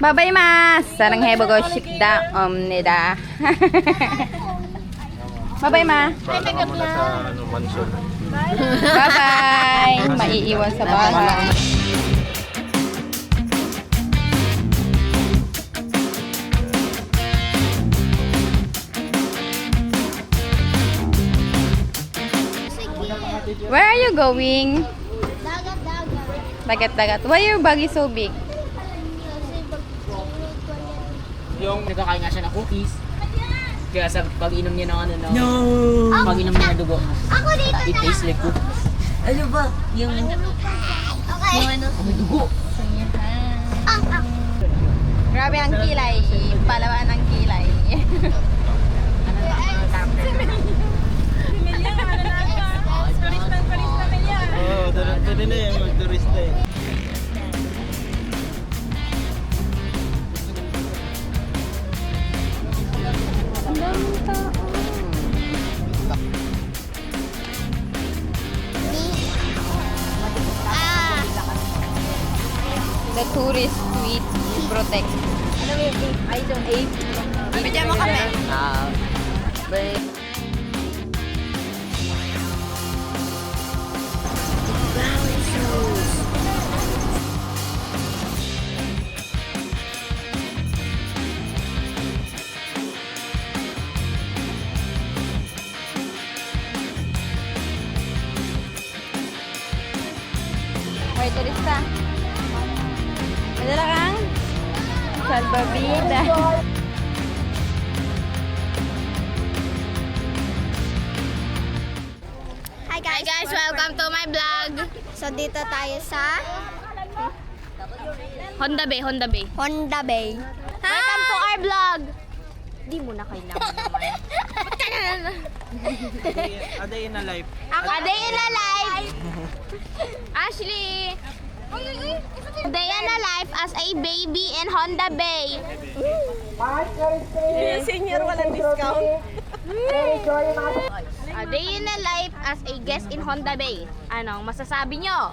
바이바이 마스 사랑해보고 싶다 옵니다 바이바이 마 Kasama mo na sa ano, mansion. 바이바이 maiiwan sa bahay Where are you going? Dagat-dagat. Why your bag is so big? Yung nagkakain nga siya ng cookies. Kaya sa pag-inom niya ng ano no. No. Pag-inom niya ng dugo. Ako dito It tastes like cookies. Ano ba? Yung Okay. ano? May dugo. Ang, ang. Grabe ang kilay. Palawan ang kilay. Don't aid. Bigyan mo kami. Ah. But salbabida. Hi guys, welcome to my vlog. So dito tayo sa Honda Bay, Honda Bay. Honda Bay. Welcome to our vlog. Di mo na kailangan naman. A day in a life. Ako, a day in a life. Ashley. A day in a life as a baby in Honda Bay. Senior, walang discount. A day in a life as a guest in Honda Bay. Anong masasabi nyo?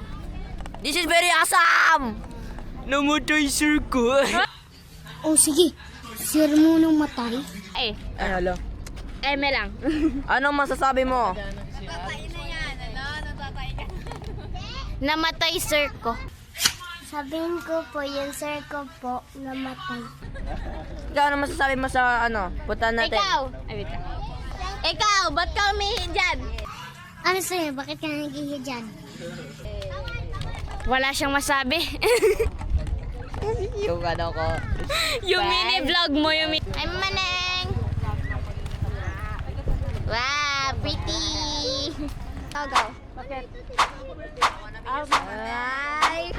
This is very awesome! Namatay sir ko. Oh, sige. Sir mo nung matay. Eh, ano lo? eme lang. Anong masasabi mo? Namatay sir ko. Sabihin ko po, yung sir ko po, namatay. Ikaw ano masasabi mo sa ano? Punta natin. Ikaw. Ay, wait lang. Ikaw, ba't ka umihi dyan? Ano sa'yo? Bakit ka naghihi dyan? Wala siyang masabi. Yung ano ko. yung mini vlog mo, yung mini... I'm Maneng. Wow, pretty. Go, go. Alright.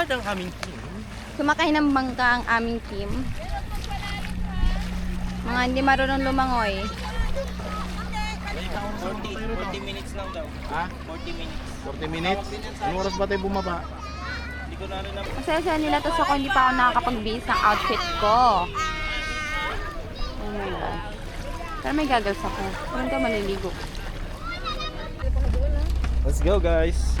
Lumipad ang aming team. Sumakay ng bangka ang aming team. Mga hindi marunong lumangoy. 40, 40 minutes lang daw. Ha? 40 minutes. 40 minutes? Anong oras ba tayo bumaba? Hindi ko na rin na... Pasensya nila to so kung hindi pa ako nakakapag-base ng outfit ko. Oh my God. Pero may goggles ako. Parang ka maliligo. Let's go guys!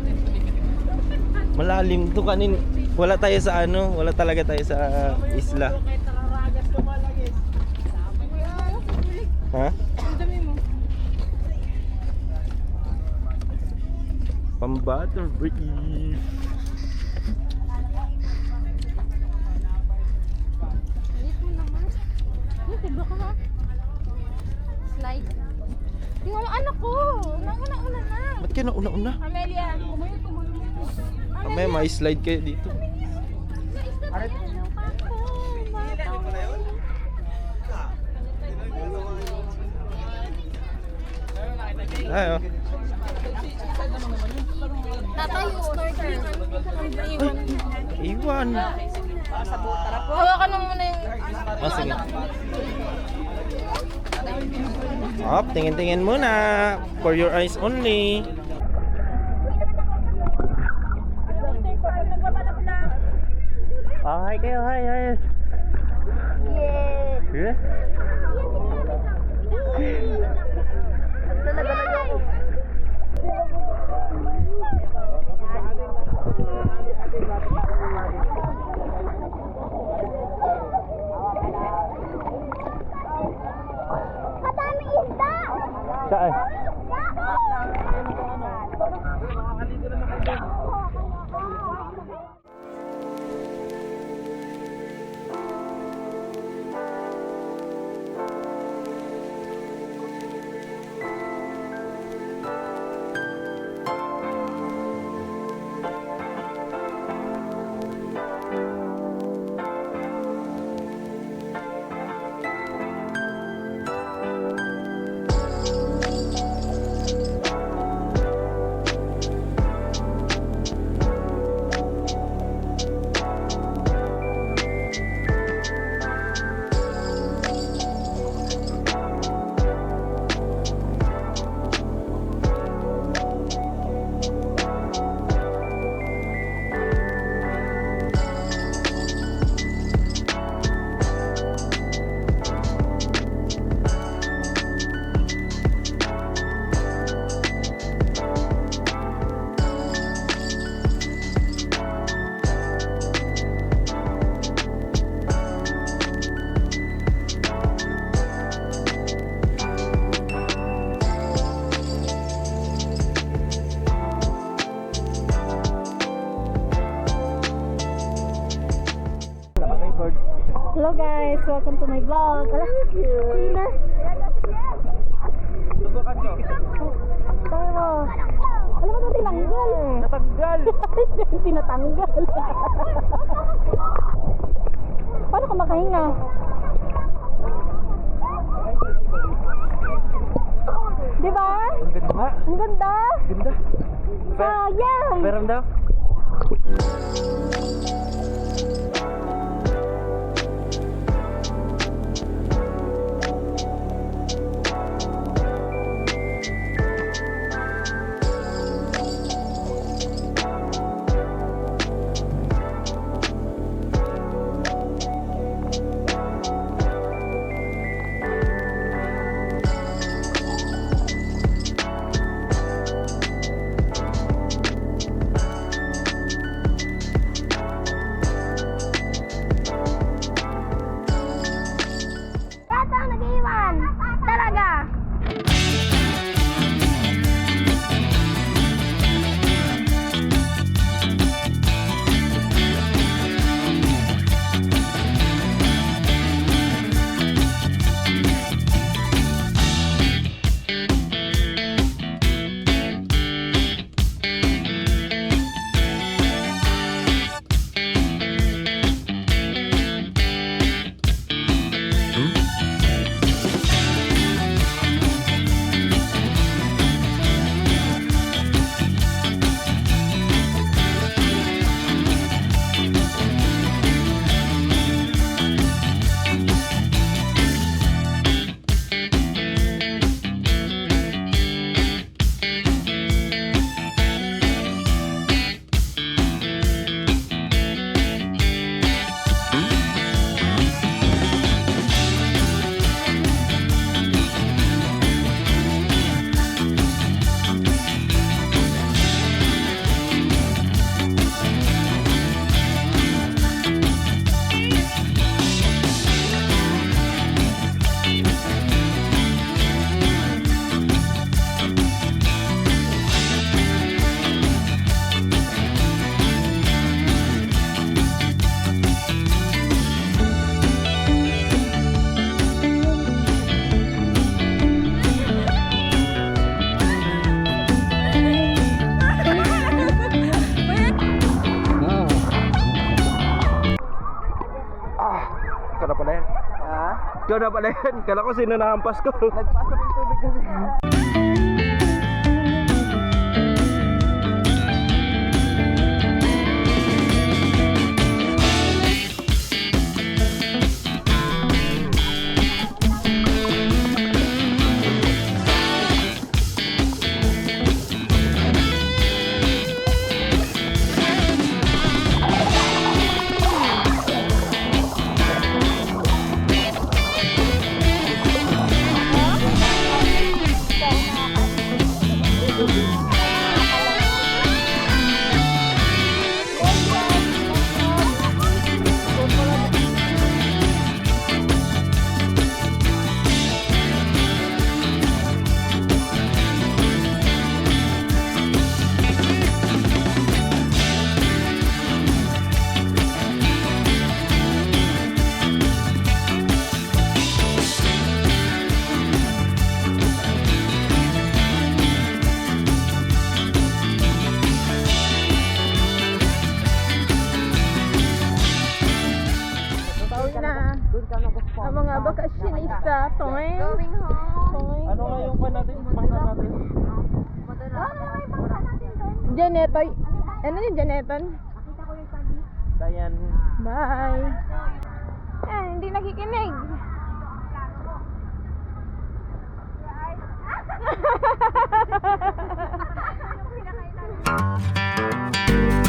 Malalim to kanin. Wala tayo sa ano, wala talaga tayo sa isla. Ha? Pambatter brief. Slide. Mo anak ko. Nauna-una na. Ba't kayo nauna-una? Amelia, kumuyo. Mamaya may slide kayo dito. Ay, oh. Tatay, snorkel. Iwan. Hawakan mo muna yung... Oh, sige. Op, tingin-tingin muna. For your eyes only. Oh, hi kayo, hi, hi. Yeah. Madami guys, welcome to my vlog. Ala, Taylor. Subukan ko. Tayo. Alam mo ito tinanggal. Natanggal. Tinatanggal. Paano ka makahinga? Di ba? Ang ganda. Ang ganda. Ganda. Sayang. Meron daw? Ikaw na pala yan. Ha? Ikaw na pala yan. Kala ko sinunahampas ko. Nagpasok yung tubig kasi. Doon ka nag-spawn. Ang mga bakasyonista, tuwing. Going home. Ano nga yung pan natin? Bangka natin? Ano nga yung bangka natin doon? Janet. Ano yung Janeton? Nakita ko yung pandi. Dayan. Bye. Ah, eh, hindi nakikinig. Hahaha.